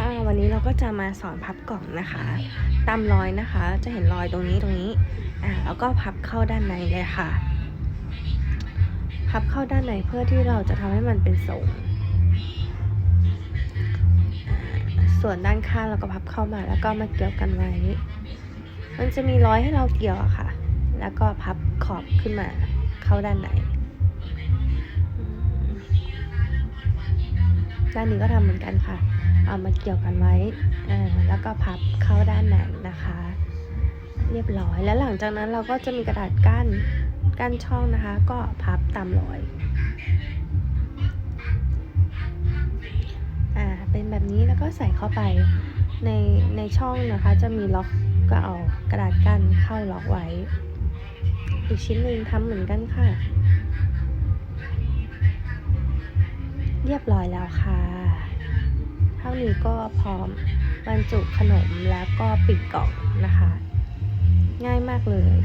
ค่ะ วันนี้เราก็จะมาสอนพับกล่องนะคะ ตามรอยนะคะ จะเห็นรอยตรงนี้ตรงนี้ อ่า แล้วก็พับเข้าด้านในเลยค่ะ พับเข้าด้านในเพื่อที่เราจะทำให้มันเป็นทรงส่วนด้านข้างเราก็พับเข้ามา แล้วก็มาเกี่ยวกันไว้ มันจะมีรอยให้เราเกี่ยวอะค่ะ แล้วก็พับขอบขึ้นมาเข้าด้านใน ด้านนี้ก็ทำเหมือนกันค่ะ เอามาเกี่ยวกันไว้ แล้วก็พับเข้าด้านในนะคะ เรียบร้อย แล้วหลังจากนั้นเราก็จะมีกระดาษกั้นกั้นช่องนะคะ ก็พับตามรอยอ่าเป็นแบบนี้แล้วก็ใส่เข้าไปในในช่องนะคะ จะมีล็อกก็เอากระดาษกั้นเข้าล็อกไว้ อีกชิ้นหนึ่งทำเหมือนกันค่ะ เรียบร้อยแล้วค่ะ เท่านี้ก็พร้อมบรรจุขนมแล้วก็ปิดกล่องนะคะ ง่ายมากเลย